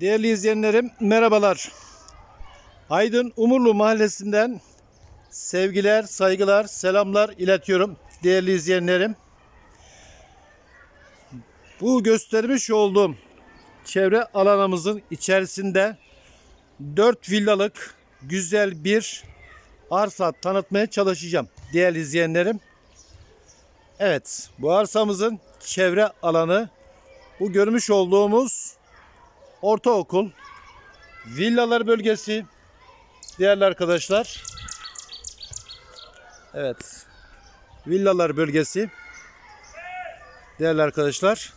Değerli izleyenlerim merhabalar. Aydın Umurlu Mahallesi'nden sevgiler, saygılar, selamlar iletiyorum değerli izleyenlerim. Bu göstermiş olduğum çevre alanımızın içerisinde 4 villalık güzel bir arsa tanıtmaya çalışacağım değerli izleyenlerim. Evet bu arsamızın çevre alanı bu görmüş olduğumuz ortaokul, villalar bölgesi değerli arkadaşlar. Evet. Villalar bölgesi. Değerli arkadaşlar.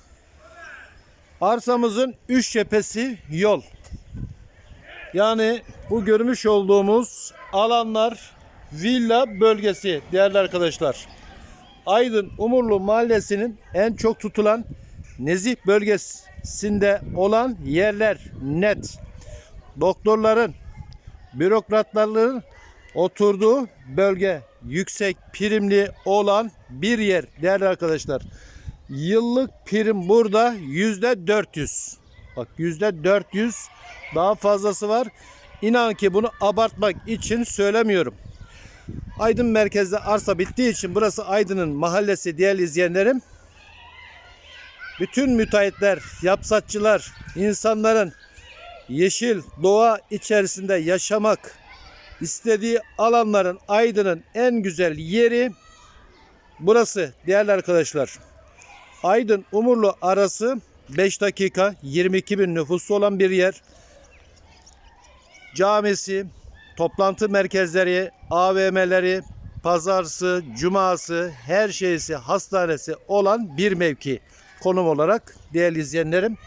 Arsamızın üç cephesi yol. Yani bu görmüş olduğumuz alanlar villa bölgesi değerli arkadaşlar. Aydın Umurlu Mahallesi'nin en çok tutulan nezih bölgesinde olan yerler net. Doktorların, bürokratların oturduğu bölge yüksek primli olan bir yer değerli arkadaşlar. Yıllık prim burada yüzde 400. Bak yüzde 400 daha fazlası var. İnan ki bunu abartmak için söylemiyorum. Aydın merkezde arsa bittiği için burası Aydın'ın mahallesi değerli izleyenlerim. Bütün müteahhitler, yapsatçılar, insanların yeşil doğa içerisinde yaşamak istediği alanların Aydın'ın en güzel yeri burası değerli arkadaşlar. Aydın Umurlu arası 5 dakika 22 bin nüfuslu olan bir yer. Camisi, toplantı merkezleri, AVM'leri, pazarsı, cuması, her şeysi, hastanesi olan bir mevki konum olarak değerli izleyenlerim.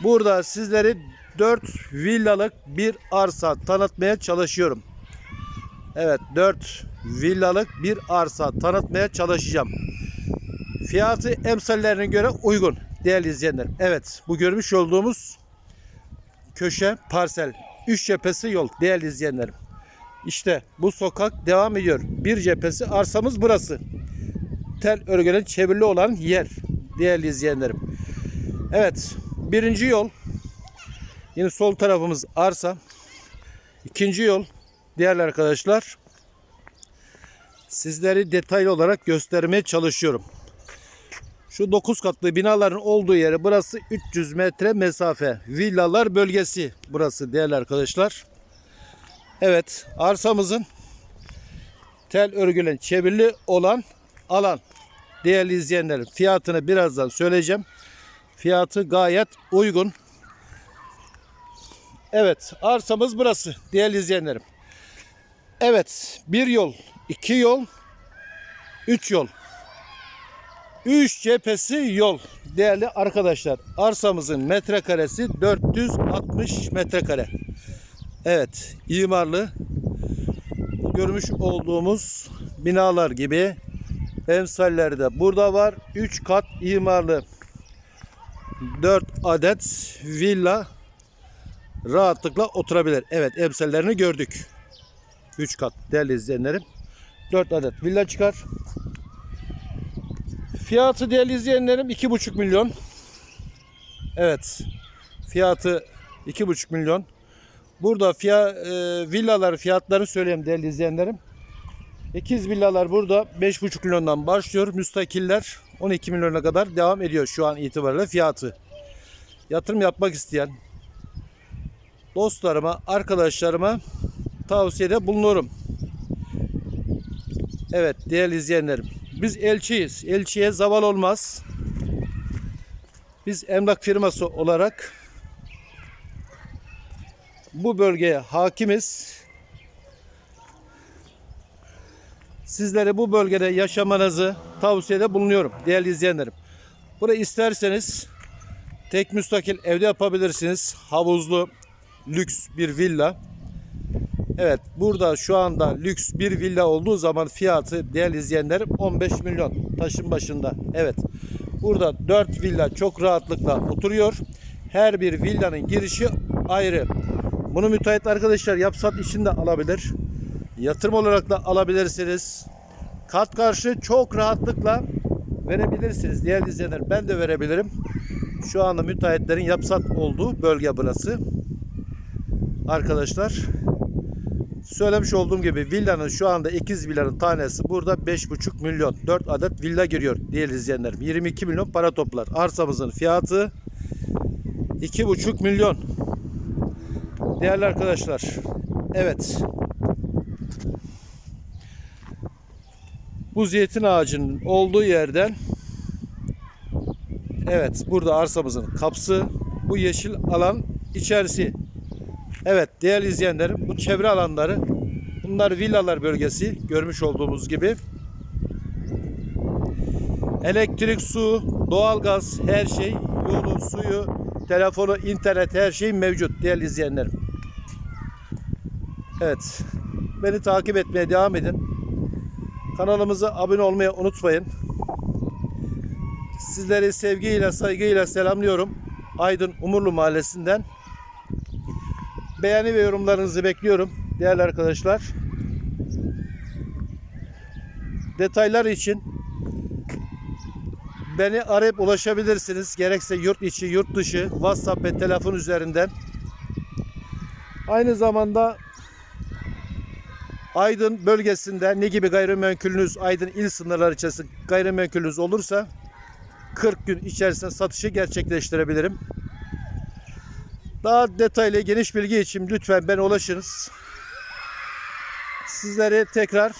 Burada sizleri 4 villalık bir arsa tanıtmaya çalışıyorum. Evet 4 villalık bir arsa tanıtmaya çalışacağım. Fiyatı emsallerine göre uygun değerli izleyenlerim. Evet bu görmüş olduğumuz köşe parsel. Üç cephesi yol değerli izleyenlerim. İşte bu sokak devam ediyor. Bir cephesi arsamız burası. Tel örgülen çevrili olan yer değerli izleyenlerim. Evet birinci yol yine sol tarafımız arsa. İkinci yol değerli arkadaşlar sizleri detaylı olarak göstermeye çalışıyorum. Şu 9 katlı binaların olduğu yeri burası 300 metre mesafe. Villalar bölgesi burası değerli arkadaşlar. Evet arsamızın tel örgülen çevrili olan alan. Değerli izleyenlerim fiyatını birazdan söyleyeceğim. Fiyatı gayet uygun. Evet arsamız burası değerli izleyenlerim. Evet bir yol, iki yol, üç yol. Üç cephesi yol değerli arkadaşlar. Arsamızın metrekaresi 460 metrekare. Evet imarlı görmüş olduğumuz binalar gibi emsaller de burada var. 3 kat imarlı 4 adet villa rahatlıkla oturabilir. Evet emsallerini gördük. 3 kat değerli izleyenlerim. 4 adet villa çıkar. Fiyatı değerli izleyenlerim 2,5 milyon. Evet. Fiyatı 2,5 milyon. Burada fiyat, e, villalar fiyatlarını söyleyeyim değerli izleyenlerim. 8 villalar burada 5,5 milyondan başlıyor. Müstakiller 12 milyona kadar devam ediyor şu an itibariyle fiyatı. Yatırım yapmak isteyen dostlarıma, arkadaşlarıma tavsiyede bulunurum. Evet değerli izleyenlerim. Biz elçiyiz. Elçiye zaval olmaz. Biz emlak firması olarak bu bölgeye hakimiz. Sizlere bu bölgede yaşamanızı tavsiyede bulunuyorum değerli izleyenlerim. Burayı isterseniz tek müstakil evde yapabilirsiniz. Havuzlu lüks bir villa. Evet burada şu anda lüks bir villa olduğu zaman fiyatı değerli izleyenlerim 15 milyon taşın başında. Evet burada 4 villa çok rahatlıkla oturuyor. Her bir villanın girişi ayrı. Bunu müteahhit arkadaşlar yapsat için de alabilir. Yatırım olarak da alabilirsiniz. Kat karşı çok rahatlıkla verebilirsiniz değerli izleyenler. Ben de verebilirim. Şu anda müteahhitlerin yapsat olduğu bölge burası. Arkadaşlar söylemiş olduğum gibi villanın şu anda ikiz villanın tanesi burada 5,5 milyon 4 adet villa giriyor değerli izleyenlerim. 22 milyon para toplar. Arsamızın fiyatı 2,5 milyon. Değerli arkadaşlar. Evet. Bu zeytin ağacının olduğu yerden Evet burada arsamızın kapısı bu yeşil alan içerisi. Evet değerli izleyenlerim bu çevre alanları bunlar villalar bölgesi görmüş olduğumuz gibi. Elektrik, su, doğalgaz her şey yolu, suyu, telefonu, internet her şey mevcut değerli izleyenlerim. Evet beni takip etmeye devam edin. Kanalımıza abone olmayı unutmayın. Sizleri sevgiyle, saygıyla selamlıyorum. Aydın Umurlu Mahallesi'nden. Beğeni ve yorumlarınızı bekliyorum değerli arkadaşlar. Detaylar için beni arayıp ulaşabilirsiniz. Gerekse yurt içi, yurt dışı, WhatsApp ve telefon üzerinden. Aynı zamanda Aydın bölgesinde ne gibi gayrimenkulünüz, Aydın il sınırları içerisinde gayrimenkulünüz olursa 40 gün içerisinde satışı gerçekleştirebilirim. Daha detaylı geniş bilgi için lütfen bana ulaşınız. Sizleri tekrar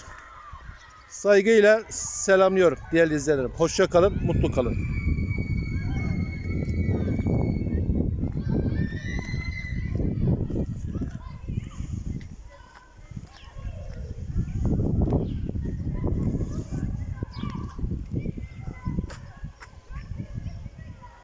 saygıyla selamlıyorum değerli izleyenlerim. Hoşça kalın, mutlu kalın.